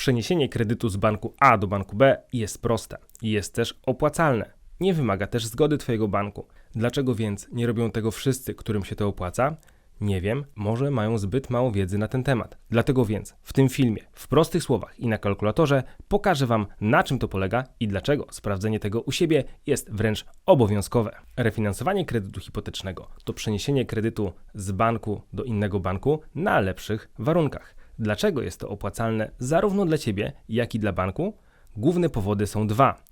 Przeniesienie kredytu z banku A do banku B jest proste i jest też opłacalne. Nie wymaga też zgody Twojego banku. Dlaczego więc nie robią tego wszyscy, którym się to opłaca? Nie wiem, może mają zbyt mało wiedzy na ten temat. Dlatego więc w tym filmie, w prostych słowach i na kalkulatorze, pokażę Wam, na czym to polega i dlaczego sprawdzenie tego u siebie jest wręcz obowiązkowe. Refinansowanie kredytu hipotecznego to przeniesienie kredytu z banku do innego banku na lepszych warunkach. Dlaczego jest to opłacalne zarówno dla Ciebie, jak i dla banku? Główne powody są dwa.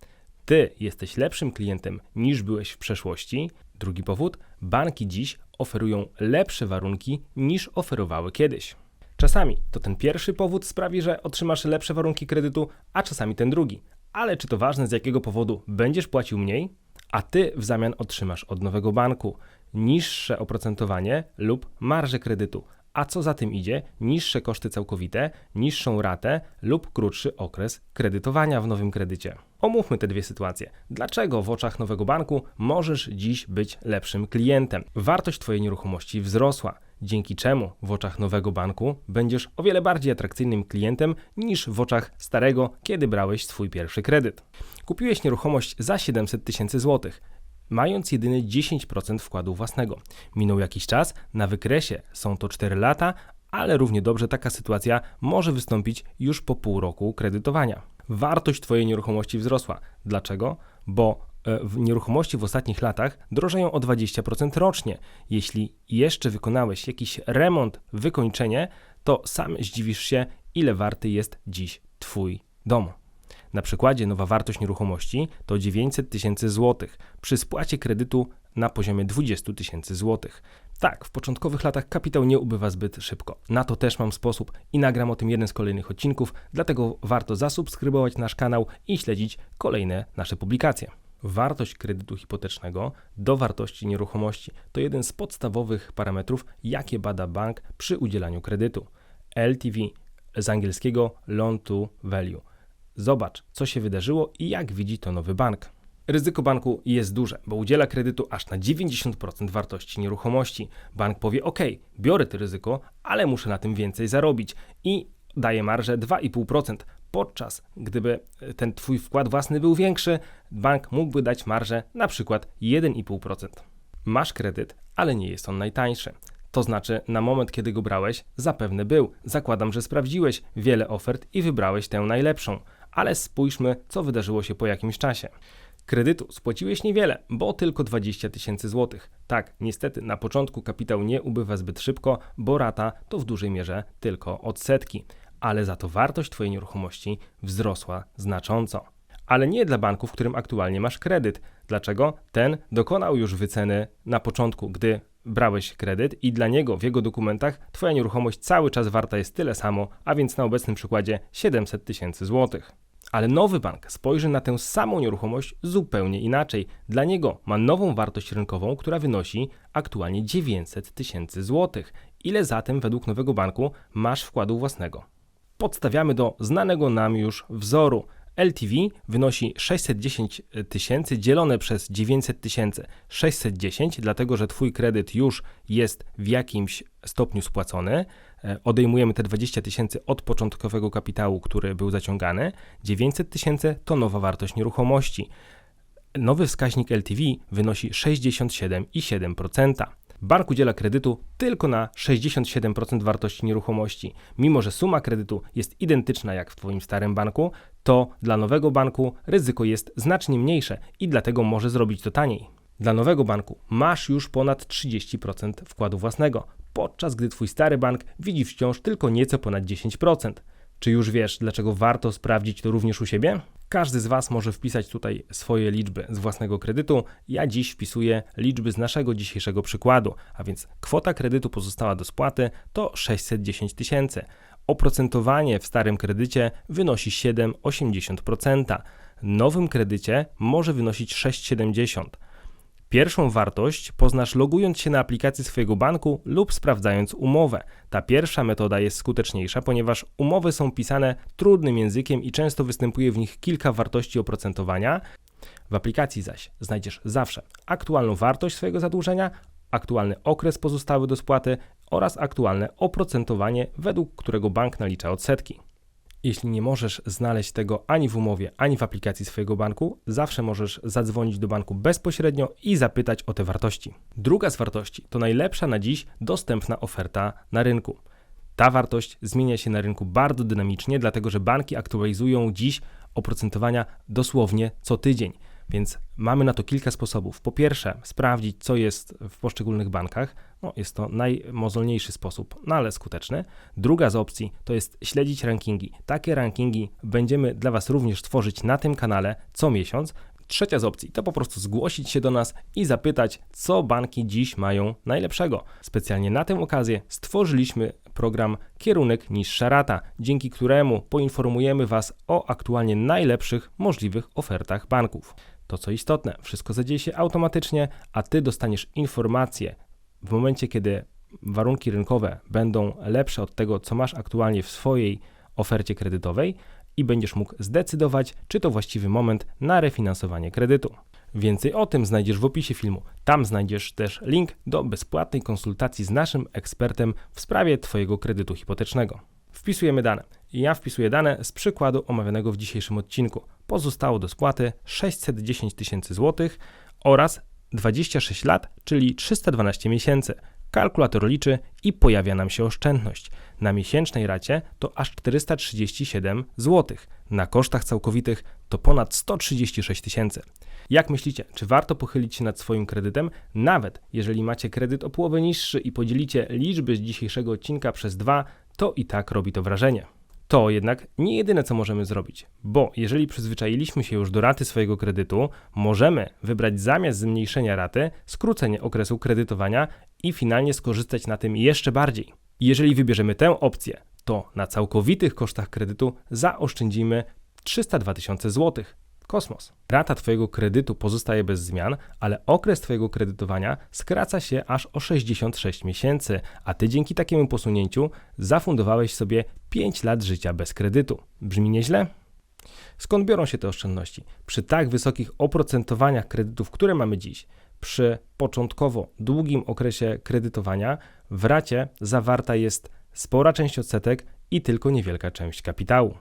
Ty jesteś lepszym klientem niż byłeś w przeszłości. Drugi powód, banki dziś oferują lepsze warunki niż oferowały kiedyś. Czasami to ten pierwszy powód sprawi, że otrzymasz lepsze warunki kredytu, a czasami ten drugi. Ale czy to ważne, z jakiego powodu będziesz płacił mniej, a ty w zamian otrzymasz od nowego banku niższe oprocentowanie lub marżę kredytu, a co za tym idzie, niższe koszty całkowite, niższą ratę lub krótszy okres kredytowania w nowym kredycie. Omówmy te dwie sytuacje. Dlaczego w oczach nowego banku możesz dziś być lepszym klientem? Wartość Twojej nieruchomości wzrosła, dzięki czemu w oczach nowego banku będziesz o wiele bardziej atrakcyjnym klientem niż w oczach starego, kiedy brałeś swój pierwszy kredyt. Kupiłeś nieruchomość za 700 tysięcy złotych mając jedynie 10% wkładu własnego. Minął jakiś czas, na wykresie są to 4 lata, ale równie dobrze taka sytuacja może wystąpić już po pół roku kredytowania. Wartość Twojej nieruchomości wzrosła. Dlaczego? Bo e, w nieruchomości w ostatnich latach drożeją o 20% rocznie. Jeśli jeszcze wykonałeś jakiś remont, wykończenie, to sam zdziwisz się, ile warty jest dziś Twój dom. Na przykładzie nowa wartość nieruchomości to 900 tysięcy złotych przy spłacie kredytu na poziomie 20 tysięcy złotych. Tak, w początkowych latach kapitał nie ubywa zbyt szybko. Na to też mam sposób i nagram o tym jeden z kolejnych odcinków, dlatego warto zasubskrybować nasz kanał i śledzić kolejne nasze publikacje. Wartość kredytu hipotecznego do wartości nieruchomości to jeden z podstawowych parametrów, jakie bada bank przy udzielaniu kredytu. LTV z angielskiego Loan to Value. Zobacz, co się wydarzyło i jak widzi to nowy bank. Ryzyko banku jest duże, bo udziela kredytu aż na 90% wartości nieruchomości. Bank powie: OK, biorę to ryzyko, ale muszę na tym więcej zarobić i daje marżę 2,5%. Podczas gdyby ten Twój wkład własny był większy, bank mógłby dać marżę na przykład 1,5%. Masz kredyt, ale nie jest on najtańszy. To znaczy, na moment, kiedy go brałeś, zapewne był. Zakładam, że sprawdziłeś wiele ofert i wybrałeś tę najlepszą ale spójrzmy, co wydarzyło się po jakimś czasie. Kredytu spłaciłeś niewiele, bo tylko 20 tysięcy złotych. Tak, niestety na początku kapitał nie ubywa zbyt szybko, bo rata to w dużej mierze tylko odsetki, ale za to wartość Twojej nieruchomości wzrosła znacząco. Ale nie dla banku, w którym aktualnie masz kredyt. Dlaczego? Ten dokonał już wyceny na początku, gdy brałeś kredyt i dla niego w jego dokumentach Twoja nieruchomość cały czas warta jest tyle samo, a więc na obecnym przykładzie 700 tysięcy złotych. Ale nowy bank spojrzy na tę samą nieruchomość zupełnie inaczej. Dla niego ma nową wartość rynkową, która wynosi aktualnie 900 tysięcy złotych. Ile zatem według nowego banku masz wkładu własnego? Podstawiamy do znanego nam już wzoru. LTV wynosi 610 tysięcy dzielone przez 900 tysięcy. 610, dlatego że Twój kredyt już jest w jakimś stopniu spłacony. E, odejmujemy te 20 tysięcy od początkowego kapitału, który był zaciągany. 900 tysięcy to nowa wartość nieruchomości. Nowy wskaźnik LTV wynosi 67,7%. Bank udziela kredytu tylko na 67% wartości nieruchomości. Mimo, że suma kredytu jest identyczna jak w Twoim starym banku, to dla nowego banku ryzyko jest znacznie mniejsze i dlatego może zrobić to taniej. Dla nowego banku masz już ponad 30% wkładu własnego, podczas gdy Twój stary bank widzi wciąż tylko nieco ponad 10%. Czy już wiesz, dlaczego warto sprawdzić to również u siebie? Każdy z Was może wpisać tutaj swoje liczby z własnego kredytu. Ja dziś wpisuję liczby z naszego dzisiejszego przykładu, a więc kwota kredytu pozostała do spłaty to 610 tysięcy. Oprocentowanie w starym kredycie wynosi 7,80%. Nowym kredycie może wynosić 6,70%. Pierwszą wartość poznasz logując się na aplikacji swojego banku lub sprawdzając umowę. Ta pierwsza metoda jest skuteczniejsza, ponieważ umowy są pisane trudnym językiem i często występuje w nich kilka wartości oprocentowania. W aplikacji zaś znajdziesz zawsze aktualną wartość swojego zadłużenia, aktualny okres pozostały do spłaty oraz aktualne oprocentowanie, według którego bank nalicza odsetki. Jeśli nie możesz znaleźć tego ani w umowie, ani w aplikacji swojego banku, zawsze możesz zadzwonić do banku bezpośrednio i zapytać o te wartości. Druga z wartości to najlepsza na dziś dostępna oferta na rynku. Ta wartość zmienia się na rynku bardzo dynamicznie, dlatego że banki aktualizują dziś oprocentowania dosłownie co tydzień. Więc mamy na to kilka sposobów. Po pierwsze, sprawdzić, co jest w poszczególnych bankach. No, jest to najmozolniejszy sposób, no ale skuteczny. Druga z opcji to jest śledzić rankingi. Takie rankingi będziemy dla Was również tworzyć na tym kanale co miesiąc. Trzecia z opcji to po prostu zgłosić się do nas i zapytać, co banki dziś mają najlepszego. Specjalnie na tę okazję stworzyliśmy program Kierunek Niższa Rata, dzięki któremu poinformujemy Was o aktualnie najlepszych możliwych ofertach banków. To co istotne, wszystko zadzieje się automatycznie, a Ty dostaniesz informację w momencie, kiedy warunki rynkowe będą lepsze od tego, co masz aktualnie w swojej ofercie kredytowej i będziesz mógł zdecydować, czy to właściwy moment na refinansowanie kredytu. Więcej o tym znajdziesz w opisie filmu. Tam znajdziesz też link do bezpłatnej konsultacji z naszym ekspertem w sprawie Twojego kredytu hipotecznego. Wpisujemy dane. Ja wpisuję dane z przykładu omawianego w dzisiejszym odcinku. Pozostało do spłaty 610 tysięcy złotych oraz 26 lat, czyli 312 miesięcy. Kalkulator liczy i pojawia nam się oszczędność. Na miesięcznej racie to aż 437 zł. Na kosztach całkowitych to ponad 136 tysięcy. Jak myślicie, czy warto pochylić się nad swoim kredytem? Nawet jeżeli macie kredyt o połowę niższy i podzielicie liczby z dzisiejszego odcinka przez dwa, to i tak robi to wrażenie. To jednak nie jedyne, co możemy zrobić, bo jeżeli przyzwyczailiśmy się już do raty swojego kredytu, możemy wybrać zamiast zmniejszenia raty skrócenie okresu kredytowania i finalnie skorzystać na tym jeszcze bardziej. Jeżeli wybierzemy tę opcję, to na całkowitych kosztach kredytu zaoszczędzimy 302 tysiące złotych. Kosmos. Rata Twojego kredytu pozostaje bez zmian, ale okres Twojego kredytowania skraca się aż o 66 miesięcy, a Ty dzięki takiemu posunięciu zafundowałeś sobie 5 lat życia bez kredytu. Brzmi nieźle? Skąd biorą się te oszczędności? Przy tak wysokich oprocentowaniach kredytów, które mamy dziś, przy początkowo długim okresie kredytowania, w racie zawarta jest spora część odsetek i tylko niewielka część kapitału.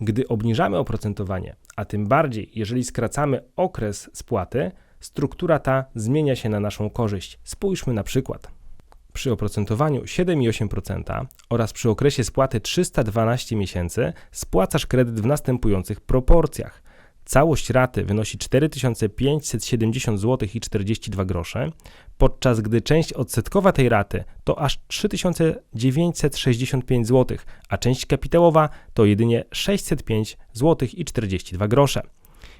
Gdy obniżamy oprocentowanie, a tym bardziej jeżeli skracamy okres spłaty, struktura ta zmienia się na naszą korzyść. Spójrzmy na przykład. Przy oprocentowaniu 7,8% oraz przy okresie spłaty 312 miesięcy spłacasz kredyt w następujących proporcjach. Całość raty wynosi 4570 zł i 42 grosze, podczas gdy część odsetkowa tej raty to aż 3965 zł, a część kapitałowa to jedynie 605 zł i 42 grosze.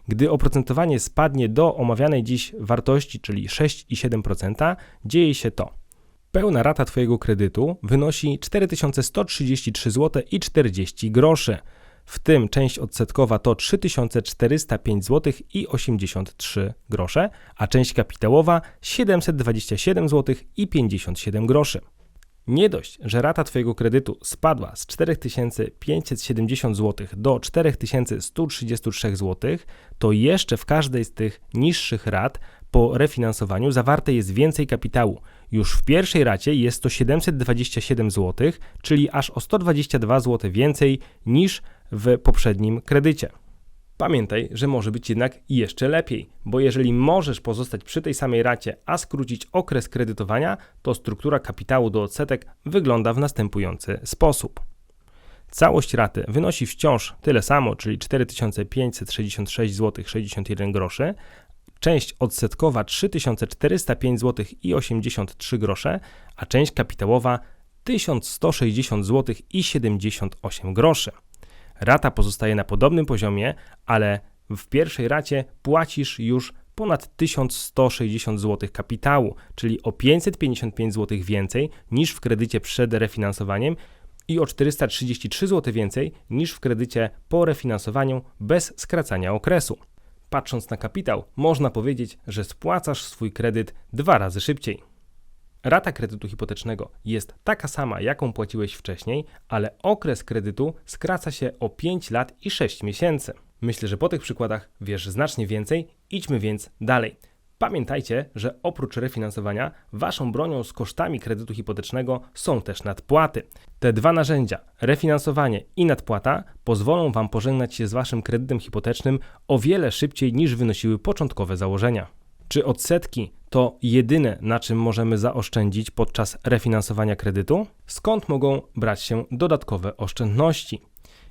Gdy oprocentowanie spadnie do omawianej dziś wartości, czyli 6,7%, dzieje się to. Pełna rata Twojego kredytu wynosi 4133 zł i 40 groszy w tym część odsetkowa to 3405 zł i 83 grosze, a część kapitałowa 727 zł i 57 groszy. Nie dość, że rata Twojego kredytu spadła z 4570 zł do 4133 zł, to jeszcze w każdej z tych niższych rat po refinansowaniu zawarte jest więcej kapitału. Już w pierwszej racie jest to 727 zł, czyli aż o 122 zł więcej niż w poprzednim kredycie. Pamiętaj, że może być jednak jeszcze lepiej, bo jeżeli możesz pozostać przy tej samej racie, a skrócić okres kredytowania, to struktura kapitału do odsetek wygląda w następujący sposób. Całość raty wynosi wciąż tyle samo, czyli 4566 zł 61 groszy, część odsetkowa 3405 zł i 83 grosze, a część kapitałowa 1160 zł i 78 groszy. Rata pozostaje na podobnym poziomie, ale w pierwszej racie płacisz już ponad 1160 zł kapitału, czyli o 555 zł więcej niż w kredycie przed refinansowaniem i o 433 zł więcej niż w kredycie po refinansowaniu bez skracania okresu. Patrząc na kapitał, można powiedzieć, że spłacasz swój kredyt dwa razy szybciej. Rata kredytu hipotecznego jest taka sama, jaką płaciłeś wcześniej, ale okres kredytu skraca się o 5 lat i 6 miesięcy. Myślę, że po tych przykładach wiesz znacznie więcej, idźmy więc dalej. Pamiętajcie, że oprócz refinansowania, waszą bronią z kosztami kredytu hipotecznego są też nadpłaty. Te dwa narzędzia, refinansowanie i nadpłata, pozwolą wam pożegnać się z waszym kredytem hipotecznym o wiele szybciej niż wynosiły początkowe założenia. Czy odsetki to jedyne, na czym możemy zaoszczędzić podczas refinansowania kredytu? Skąd mogą brać się dodatkowe oszczędności?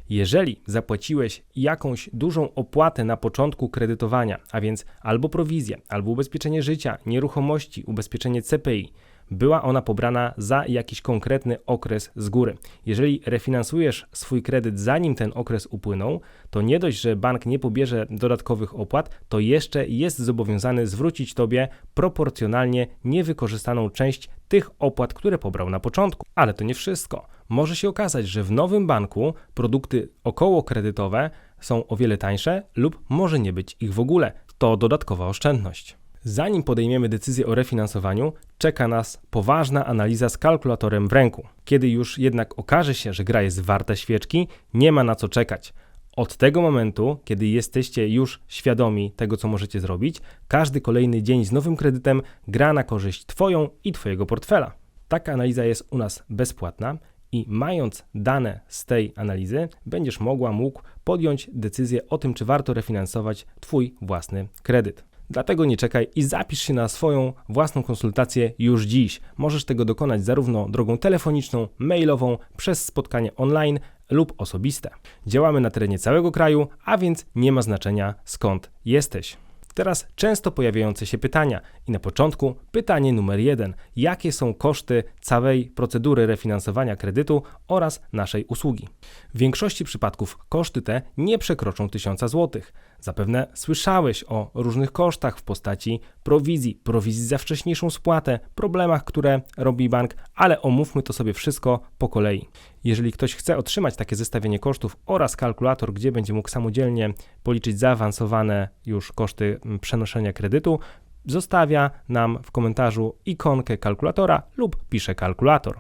Jeżeli zapłaciłeś jakąś dużą opłatę na początku kredytowania, a więc albo prowizję, albo ubezpieczenie życia, nieruchomości, ubezpieczenie CPI, była ona pobrana za jakiś konkretny okres z góry. Jeżeli refinansujesz swój kredyt zanim ten okres upłynął, to nie dość, że bank nie pobierze dodatkowych opłat, to jeszcze jest zobowiązany zwrócić tobie proporcjonalnie niewykorzystaną część tych opłat, które pobrał na początku. Ale to nie wszystko. Może się okazać, że w nowym banku produkty około kredytowe są o wiele tańsze lub może nie być ich w ogóle. To dodatkowa oszczędność. Zanim podejmiemy decyzję o refinansowaniu, czeka nas poważna analiza z kalkulatorem w ręku. Kiedy już jednak okaże się, że gra jest warta świeczki, nie ma na co czekać. Od tego momentu, kiedy jesteście już świadomi tego, co możecie zrobić, każdy kolejny dzień z nowym kredytem gra na korzyść Twoją i Twojego portfela. Taka analiza jest u nas bezpłatna i mając dane z tej analizy, będziesz mogła, mógł podjąć decyzję o tym, czy warto refinansować Twój własny kredyt. Dlatego nie czekaj i zapisz się na swoją własną konsultację już dziś. Możesz tego dokonać zarówno drogą telefoniczną, mailową, przez spotkanie online lub osobiste. Działamy na terenie całego kraju, a więc nie ma znaczenia skąd jesteś. Teraz często pojawiające się pytania i na początku pytanie numer jeden: jakie są koszty całej procedury refinansowania kredytu oraz naszej usługi? W większości przypadków koszty te nie przekroczą 1000 zł. Zapewne słyszałeś o różnych kosztach w postaci prowizji, prowizji za wcześniejszą spłatę, problemach, które robi bank, ale omówmy to sobie wszystko po kolei. Jeżeli ktoś chce otrzymać takie zestawienie kosztów oraz kalkulator, gdzie będzie mógł samodzielnie policzyć zaawansowane już koszty mm, przenoszenia kredytu, zostawia nam w komentarzu ikonkę kalkulatora lub pisze kalkulator.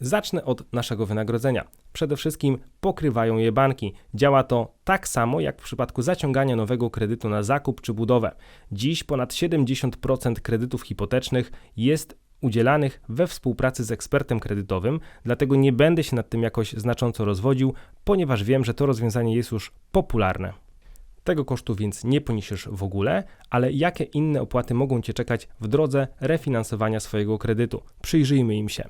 Zacznę od naszego wynagrodzenia. Przede wszystkim pokrywają je banki. Działa to tak samo jak w przypadku zaciągania nowego kredytu na zakup czy budowę. Dziś ponad 70% kredytów hipotecznych jest udzielanych we współpracy z ekspertem kredytowym, dlatego nie będę się nad tym jakoś znacząco rozwodził, ponieważ wiem, że to rozwiązanie jest już popularne. Tego kosztu więc nie poniesiesz w ogóle, ale jakie inne opłaty mogą Cię czekać w drodze refinansowania swojego kredytu? Przyjrzyjmy im się.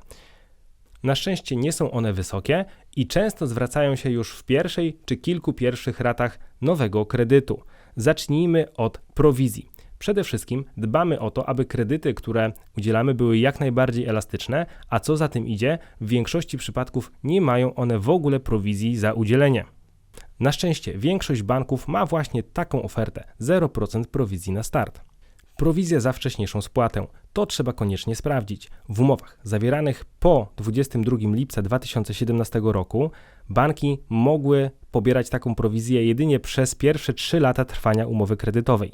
Na szczęście nie są one wysokie i często zwracają się już w pierwszej czy kilku pierwszych ratach nowego kredytu. Zacznijmy od prowizji. Przede wszystkim dbamy o to, aby kredyty, które udzielamy, były jak najbardziej elastyczne, a co za tym idzie, w większości przypadków nie mają one w ogóle prowizji za udzielenie. Na szczęście większość banków ma właśnie taką ofertę 0% prowizji na start. Prowizja za wcześniejszą spłatę. To trzeba koniecznie sprawdzić. W umowach zawieranych po 22 lipca 2017 roku banki mogły pobierać taką prowizję jedynie przez pierwsze 3 lata trwania umowy kredytowej.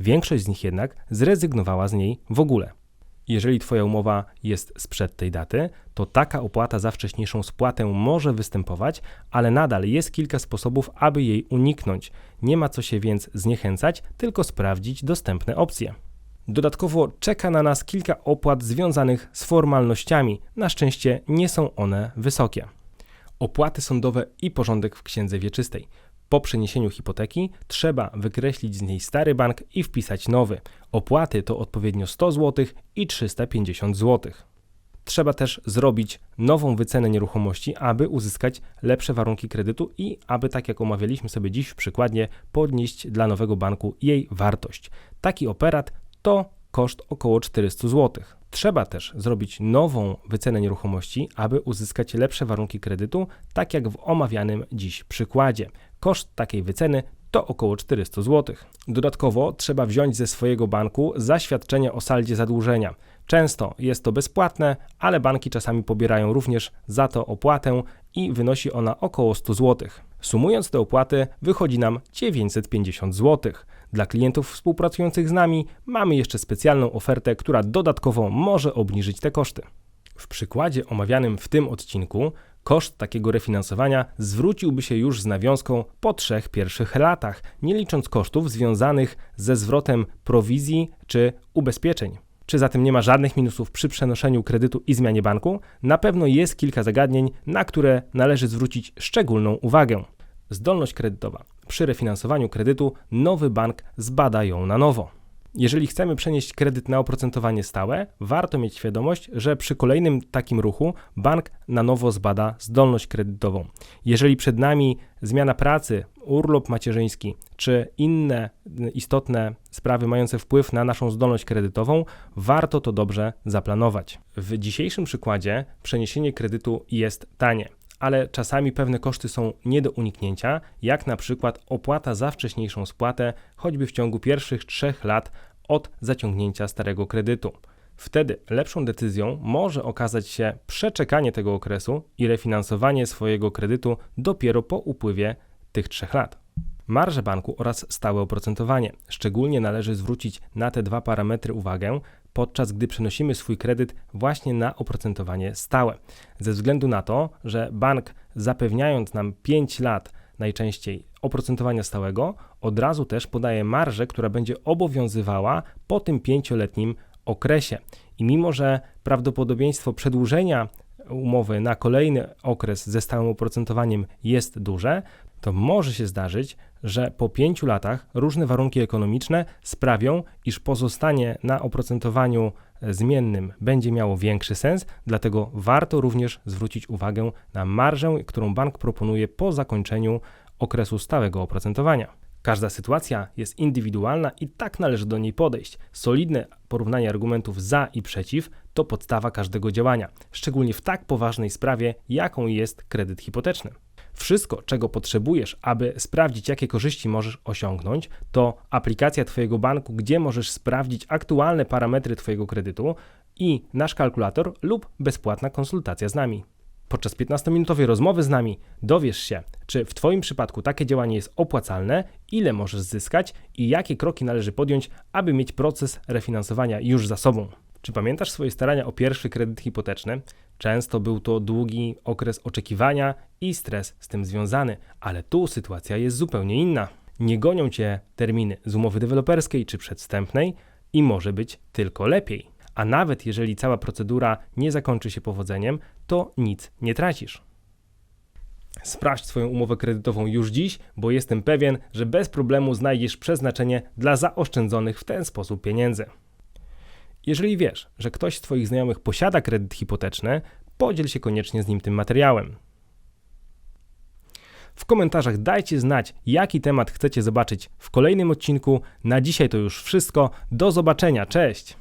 Większość z nich jednak zrezygnowała z niej w ogóle. Jeżeli Twoja umowa jest sprzed tej daty, to taka opłata za wcześniejszą spłatę może występować, ale nadal jest kilka sposobów, aby jej uniknąć. Nie ma co się więc zniechęcać, tylko sprawdzić dostępne opcje. Dodatkowo czeka na nas kilka opłat związanych z formalnościami. Na szczęście nie są one wysokie. Opłaty sądowe i porządek w księdze wieczystej. Po przeniesieniu hipoteki trzeba wykreślić z niej stary bank i wpisać nowy. Opłaty to odpowiednio 100 zł i 350 zł. Trzeba też zrobić nową wycenę nieruchomości, aby uzyskać lepsze warunki kredytu i aby, tak jak omawialiśmy sobie dziś w przykładzie, podnieść dla nowego banku jej wartość. Taki operat to koszt około 400 zł. Trzeba też zrobić nową wycenę nieruchomości, aby uzyskać lepsze warunki kredytu, tak jak w omawianym dziś przykładzie. Koszt takiej wyceny to około 400 zł. Dodatkowo trzeba wziąć ze swojego banku zaświadczenie o saldzie zadłużenia. Często jest to bezpłatne, ale banki czasami pobierają również za to opłatę i wynosi ona około 100 zł. Sumując te opłaty, wychodzi nam 950 zł. Dla klientów współpracujących z nami mamy jeszcze specjalną ofertę, która dodatkowo może obniżyć te koszty. W przykładzie omawianym w tym odcinku Koszt takiego refinansowania zwróciłby się już z nawiązką po trzech pierwszych latach, nie licząc kosztów związanych ze zwrotem prowizji czy ubezpieczeń. Czy zatem nie ma żadnych minusów przy przenoszeniu kredytu i zmianie banku? Na pewno jest kilka zagadnień, na które należy zwrócić szczególną uwagę. Zdolność kredytowa. Przy refinansowaniu kredytu nowy bank zbada ją na nowo. Jeżeli chcemy przenieść kredyt na oprocentowanie stałe, warto mieć świadomość, że przy kolejnym takim ruchu bank na nowo zbada zdolność kredytową. Jeżeli przed nami zmiana pracy, urlop macierzyński czy inne istotne sprawy mające wpływ na naszą zdolność kredytową, warto to dobrze zaplanować. W dzisiejszym przykładzie przeniesienie kredytu jest tanie ale czasami pewne koszty są nie do uniknięcia, jak na przykład opłata za wcześniejszą spłatę, choćby w ciągu pierwszych trzech lat od zaciągnięcia starego kredytu. Wtedy lepszą decyzją może okazać się przeczekanie tego okresu i refinansowanie swojego kredytu dopiero po upływie tych trzech lat. Marże banku oraz stałe oprocentowanie. Szczególnie należy zwrócić na te dwa parametry uwagę, podczas gdy przenosimy swój kredyt właśnie na oprocentowanie stałe. Ze względu na to, że bank zapewniając nam 5 lat najczęściej oprocentowania stałego, od razu też podaje marżę, która będzie obowiązywała po tym pięcioletnim okresie. I mimo, że prawdopodobieństwo przedłużenia umowy na kolejny okres ze stałym oprocentowaniem jest duże, to może się zdarzyć, że po pięciu latach różne warunki ekonomiczne sprawią, iż pozostanie na oprocentowaniu zmiennym będzie miało większy sens, dlatego warto również zwrócić uwagę na marżę, którą bank proponuje po zakończeniu okresu stałego oprocentowania. Każda sytuacja jest indywidualna i tak należy do niej podejść. Solidne porównanie argumentów za i przeciw to podstawa każdego działania, szczególnie w tak poważnej sprawie, jaką jest kredyt hipoteczny. Wszystko, czego potrzebujesz, aby sprawdzić, jakie korzyści możesz osiągnąć, to aplikacja Twojego banku, gdzie możesz sprawdzić aktualne parametry Twojego kredytu i nasz kalkulator lub bezpłatna konsultacja z nami. Podczas 15-minutowej rozmowy z nami dowiesz się, czy w Twoim przypadku takie działanie jest opłacalne, ile możesz zyskać i jakie kroki należy podjąć, aby mieć proces refinansowania już za sobą. Czy pamiętasz swoje starania o pierwszy kredyt hipoteczny? Często był to długi okres oczekiwania i stres z tym związany, ale tu sytuacja jest zupełnie inna. Nie gonią cię terminy z umowy deweloperskiej czy przedstępnej i może być tylko lepiej. A nawet jeżeli cała procedura nie zakończy się powodzeniem, to nic nie tracisz. Sprawdź swoją umowę kredytową już dziś, bo jestem pewien, że bez problemu znajdziesz przeznaczenie dla zaoszczędzonych w ten sposób pieniędzy. Jeżeli wiesz, że ktoś z Twoich znajomych posiada kredyt hipoteczny, podziel się koniecznie z nim tym materiałem. W komentarzach dajcie znać, jaki temat chcecie zobaczyć w kolejnym odcinku. Na dzisiaj to już wszystko. Do zobaczenia. Cześć!